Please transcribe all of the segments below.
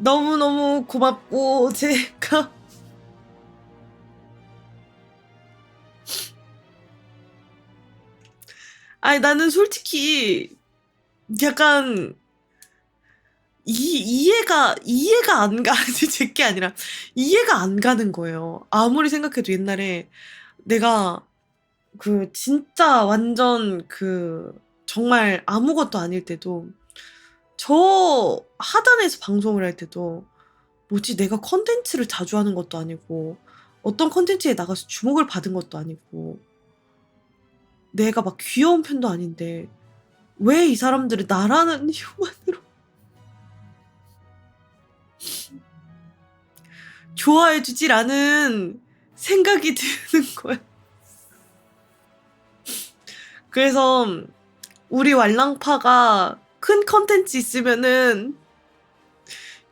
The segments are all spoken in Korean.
너무너무 고맙고 제가 아니 나는 솔직히 약간 이, 이해가 이해가 안 가. 제게 아니라 이해가 안 가는 거예요. 아무리 생각해도 옛날에 내가 그 진짜 완전 그 정말 아무것도 아닐 때도 저 하단에서 방송을 할 때도 뭐지 내가 컨텐츠를 자주 하는 것도 아니고 어떤 컨텐츠에 나가서 주목을 받은 것도 아니고 내가 막 귀여운 편도 아닌데 왜 이 사람들이 나라는 이유만으로 좋아해 않은 생각이 드는 거야. 그래서 우리 왈랑파가 큰 컨텐츠 있으면은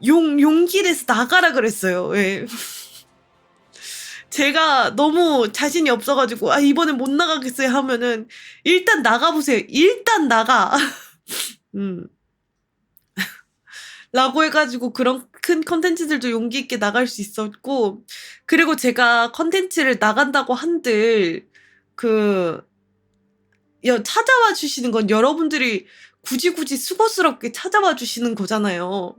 용 용기 내서 나가라 그랬어요. 예. 제가 너무 자신이 없어가지고 아 이번엔 못 나가겠어요 하면은 일단 나가보세요. 일단 나가. 음. 라고 해가지고 그런 큰 컨텐츠들도 용기 있게 나갈 수 있었고 그리고 제가 컨텐츠를 나간다고 한들 그 여- 찾아와 주시는 건 여러분들이 굳이 굳이 수고스럽게 찾아와 주시는 거잖아요.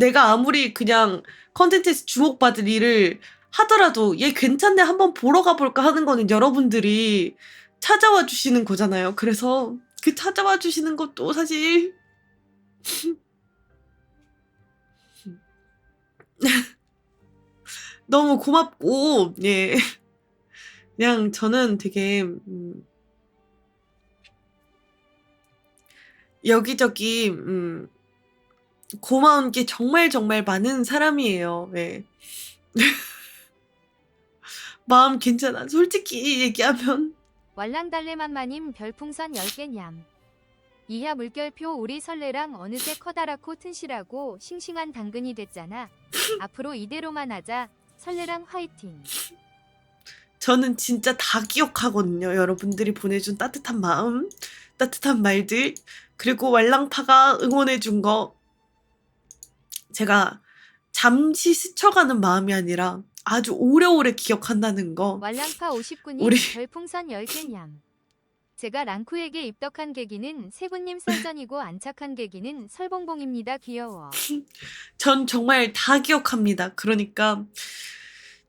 내가 아무리 그냥 컨텐츠에서 주목받을 일을 하더라도 얘 괜찮네 한번 보러 가볼까 하는 거는 여러분들이 찾아와 주시는 거잖아요. 그래서 그 찾아와 주시는 것도 사실 너무 고맙고 예 그냥 저는 되게 음, 여기저기 음, 고마운 게 정말 정말 많은 사람이에요. 예. 마음 괜찮아. 솔직히 얘기하면 왈랑달래만마님 별풍선 10개 냠. 이하 물결표 우리 설레랑 어느새 커다랗고 튼실하고 싱싱한 당근이 됐잖아. 앞으로 이대로만 하자. 설레랑 화이팅. 저는 진짜 다 기억하거든요. 여러분들이 보내준 따뜻한 마음, 따뜻한 말들, 그리고 왈랑파가 응원해준 거. 제가 잠시 스쳐가는 마음이 아니라 아주 오래오래 기억한다는 거. 왈랑파 59님 우리- 별풍선 10개 냠. 제가 랑쿠에게 입덕한 계기는 세군님 선전이고 안착한 계기는 설봉봉입니다. 귀여워. 전 정말 다 기억합니다. 그러니까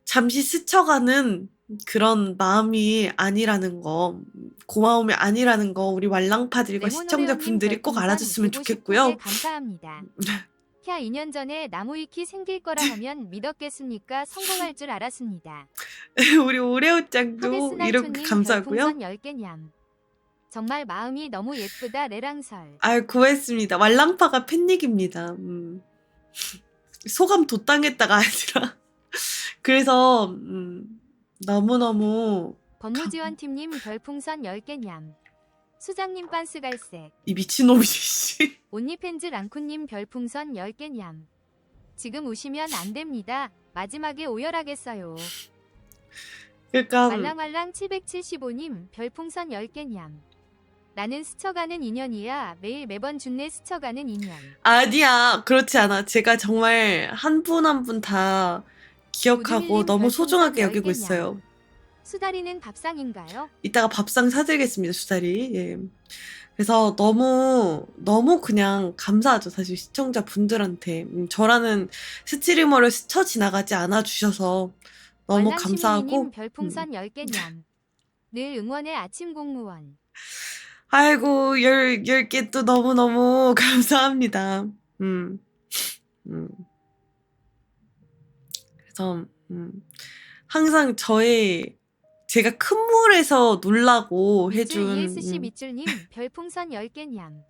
잠시 스쳐가는 그런 마음이 아니라는 거, 고마움이 아니라는 거 우리 왈랑파들과 시청자분들이 꼭 알아줬으면 좋겠고요. 감사합니다. 캬 2년 전에 나무위키 생길 거라 하면 믿었겠습니까? 성공할 줄 알았습니다. 우리 오레오짱도 이렇게 감사하고요. 별풍선 10개 냠. 정말 마음이 너무 예쁘다 레랑설. 아유, 고맙습니다. 왈랑파가 팬닉입니다. 음. 소감 도땅했다가 아니라. 그래서, 음, 너무너무 법무지원팀님 별풍선 10개 냠. 수장님 빤스 갈색. 이 미친놈이, 씨. 온니팬즈 랑쿠님 별풍선 10개 냠. 지금 우시면 안 됩니다. 마지막에 오열하겠어요. 그러니까, 말랑말랑 775님 별풍선 10개 냠. 나는 스쳐가는 인연이야. 매일 매번 준내 스쳐가는 인연. 아니야. 그렇지 않아. 제가 정말 한 분 한 분 다 기억하고 너무 소중하게 10개 여기고 냠. 있어요. 수다리는 밥상인가요? 이따가 밥상 사드리겠습니다, 수다리. 예. 그래서 너무, 너무 그냥 감사하죠, 사실 시청자 분들한테. 음, 저라는 스트리머를 스쳐 지나가지 않아 주셔서 너무 월남 감사하고. 시민이님 별풍선 10개 냠. 늘 응원의 아침 공무원. 아이고, 열, 열 개 또 너무너무 감사합니다. 음, 음. 그래서, 음, 항상 저의, 제가 큰 물에서 놀라고 해준, ESC 음, 밑줄님 별풍선 10개 냠.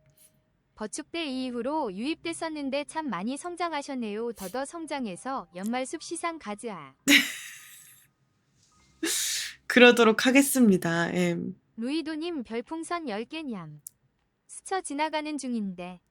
버축대 이후로 유입됐었는데 참 많이 성장하셨네요. 더더 성장해서 연말숲 시상 가즈아. 그러도록 하겠습니다. 예. 루이도님 별풍선 10개 냠. 스쳐 지나가는 중인데